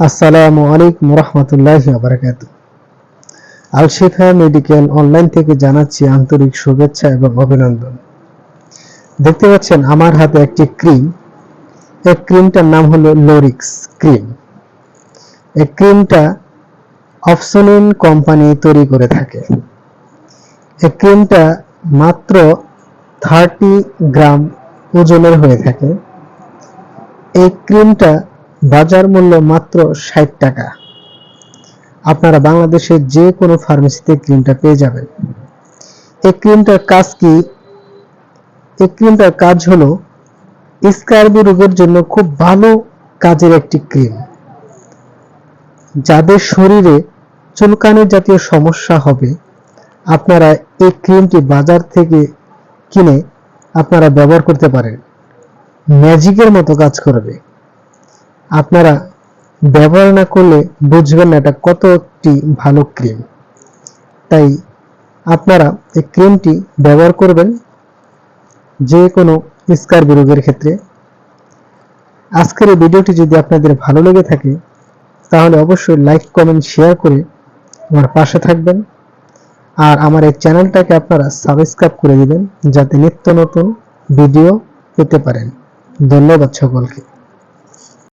আসসালামু আলাইকুম রহমতুল্লাহ বারাকাতু। আল শিফা মেডিকেল অনলাইন থেকে জানাচ্ছি আন্তরিক শুভেচ্ছা এবং অভিনন্দন। দেখতে পাচ্ছেন আমার হাতে একটি ক্রিম। এই ক্রিমটার নাম হলো লোরিক্স ক্রিম। এই ক্রিমটা অপসনিন কোম্পানি তৈরি করে থাকে। এই ক্রিমটা মাত্র থার্টি গ্রাম ওজনের হয়ে থাকে। এই ক্রিমটা বাজার মূল্য মাত্র ষাট টাকা। আপনারা বাংলাদেশের যে কোনো ফার্মেসিতে ক্রিমটা পেয়ে যাবেন। এই ক্রিমটার কাজ কি? এই ক্রিমটার কাজ হলো স্কার্বি রোগের জন্য খুব ভালো কাজের একটি ক্রিম। যাদের শরীরে চুলকানি জাতীয় সমস্যা হবে, আপনারা এই ক্রিমটি বাজার থেকে কিনে আপনারা ব্যবহার করতে পারেন। ম্যাজিকের মতো কাজ করবে। আপনারা ব্যবহার না করলে বুঝবেন না এটা কত একটি ভালো ক্রিম তাই আপনারা এই ক্রিমটি ব্যবহার করবেন যে কোনো স্কার্বি রোগের ক্ষেত্রে। আজকের এই ভিডিওটি যদি আপনাদের ভালো লেগে থাকে, তাহলে অবশ্যই লাইক কমেন্ট শেয়ার করে আমার পাশে থাকবেন। আর আমার এই চ্যানেলটাকে আপনারা সাবস্ক্রাইব করে দিবেন, যাতে নিত্য নতুন ভিডিও পেতে পারেন। ধন্যবাদ সকলকে।